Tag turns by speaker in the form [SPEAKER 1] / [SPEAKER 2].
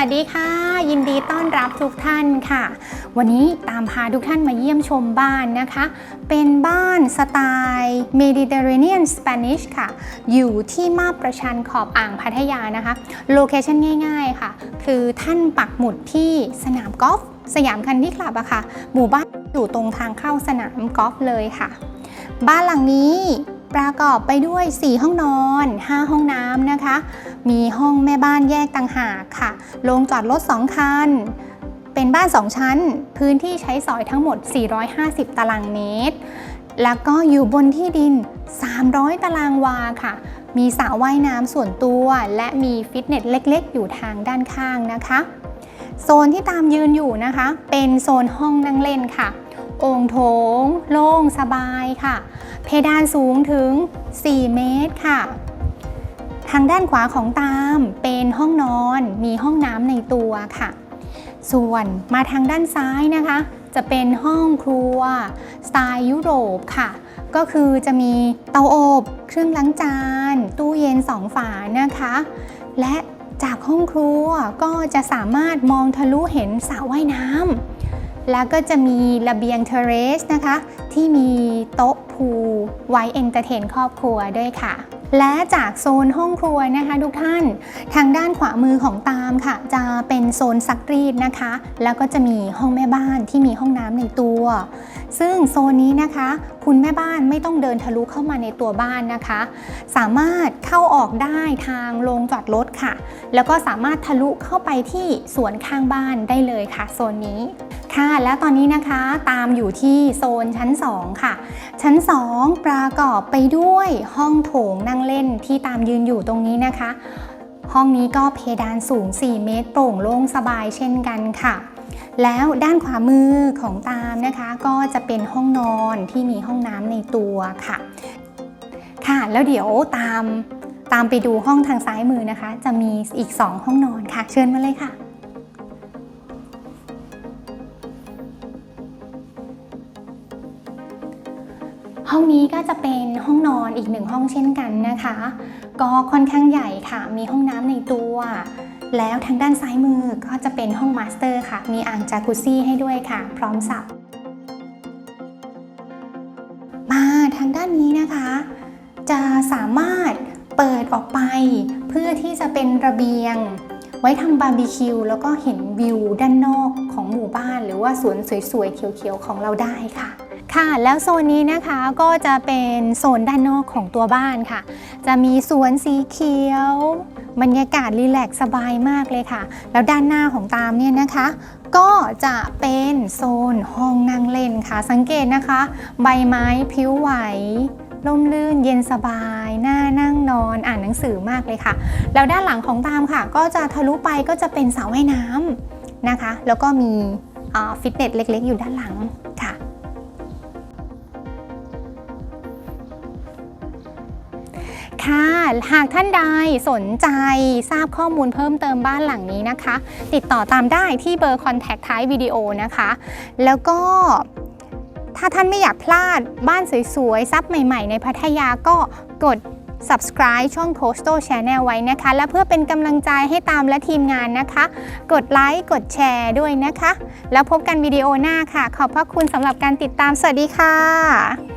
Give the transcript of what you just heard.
[SPEAKER 1] ัสดีค่ะ ยินดีต้อนรับทุกท่านค่ะ วันนี้ตามพาทุกท่านมาเยี่ยมชมบ้านนะคะ เป็นบ้านสไตล์ Mediterranean Spanish ค่ะ อยู่ที่มาบประชันขอบอ่างพัทยานะคะ โลเคชันง่ายๆค่ะ คือท่านปักหมุดที่สนามกอล์ฟสยามคันที่คลับอะค่ะ หมู่บ้านอยู่ตรงทางเข้าสนามกอล์ฟเลยค่ะ บ้านหลังนี้ ประกอบไปด้วย 4 ห้องนอน 5 ห้องน้ำนะคะ มีห้องแม่บ้านแยกต่างหากค่ะ โรงจอดรถ 2 คัน เป็นบ้าน 2 ชั้น พื้นที่ใช้สอยทั้งหมด 450 ตารางเมตร แล้วก็อยู่บนที่ดิน 300 ตารางวาค่ะ มีสระว่ายน้ำส่วนตัว และมีฟิตเนสเล็กๆ อยู่ทางด้านข้างนะคะ โซนที่ตามยืนอยู่นะคะ เป็นโซนห้องนั่งเล่นค่ะโอ่งโถง โล่งสบายค่ะ เพดานสูงถึง 4 เมตรค่ะ ทางด้านขวาของตามเป็นห้องนอนมีห้องน้ำในตัวค่ะ ส่วนมาทางด้านซ้ายนะคะ จะเป็นห้องครัวสไตล์ยุโรปค่ะ ก็คือจะมีเตาอบเครื่องล้างจาน ตู้เย็นสองฝานะคะ และจากห้องครัวก็จะสามารถมองทะลุเห็นสระว่ายน้ำแล้วก็จะมีระเบียงเทเรสนะคะ ที่มีโต๊ะ พูลไว้เอนเตอร์เทนครอบครัวด้วยค่ะ และจากโซนห้องครัวนะคะ ทุกท่านทางด้านขวามือของตามค่ะ จะเป็นโซนซักรีดนะคะ แล้วก็จะมีห้องแม่บ้านที่มีห้องน้ำในตัว ซึ่งโซนนี้นะคะ คุณแม่บ้านไม่ต้องเดินทะลุเข้ามาในตัวบ้านนะคะ สามารถเข้าออกได้ทางโรงจอดรถค่ะ แล้วก็สามารถทะลุเข้าไปที่สวนข้างบ้านได้เลยค่ะโซนนี้ค่ะและตอนนี้นะคะตามอยู่ที่โซนชั้น 2 ค่ะ ชั้น 2 ประกอบไปด้วยห้องโถงนั่งเล่นที่ตามยืนอยู่ตรงนี้นะคะ ห้องนี้ก็เพดานสูง 4 เมตรโปร่งโล่งสบายเช่นกันค่ะ แล้วด้านขวามือของตามนะคะ ก็จะเป็นห้องนอนที่มีห้องน้ำในตัวค่ะ ค่ะแล้วเดี๋ยวตามตามไปดูห้องทางซ้ายมือนะคะ จะมีอีก 2 ห้องนอนค่ะ เชิญมาเลยค่ะห้องนี้ก็จะเป็นห้องนอนอีกหนึ่งห้องเช่นกันนะคะ ก็ค่อนข้างใหญ่ค่ะ มีห้องน้ำในตัว แล้วทางด้านซ้ายมือก็จะเป็นห้องมาสเตอร์ค่ะ มีอ่างจากุซี่ให้ด้วยค่ะ พร้อมสระมาทางด้านนี้นะคะ จะสามารถเปิดออกไป เพื่อที่จะเป็นระเบียง ไว้ทำบาร์บีคิวแล้วก็เห็นวิวด้านนอกของหมู่บ้าน หรือว่าสวนสวยๆเขียวๆของเราได้ค่ะ ค่ะ แล้วโซนนี้นะคะก็จะเป็นโซนด้านนอกของตัวบ้านค่ะ จะมีสวนสีเขียว บรรยากาศรีแลกสบายมากเลยค่ะ แล้วด้านหน้าของตามเนี่ยนะคะ ก็จะเป็นโซนห้องนั่งเล่นค่ะ สังเกตนะคะ ใบไม้พลิ้วไหวร่มรื่นเย็นสบายน่านั่งนอนอ่านหนังสือมากเลยค่ะ แล้วด้านหลังของตามค่ะ ก็จะทะลุไปก็จะเป็นสระว่ายน้ำนะคะ แล้วก็มีฟิตเนสเล็กๆ อยู่ด้านหลัง ค่ะ หากท่านใดสนใจทราบข้อมูลเพิ่มเติมบ้านหลังนี้นะคะ ติดต่อตามได้ที่เบอร์คอนแทคท้ายวิดีโอนะคะ แล้วก็ถ้าท่านไม่อยากพลาดบ้านสวยๆซับใหม่ๆ ในพัทยาก็กด subscribe ช่อง Coastal Channel ไว้นะคะ และเพื่อเป็นกำลังใจให้ตามและทีมงานนะคะ กดไลค์กดแชร์ด้วยนะคะ แล้วพบกันวิดีโอหน้าค่ะ ขอบพระคุณสำหรับการติดตาม สวัสดีค่ะ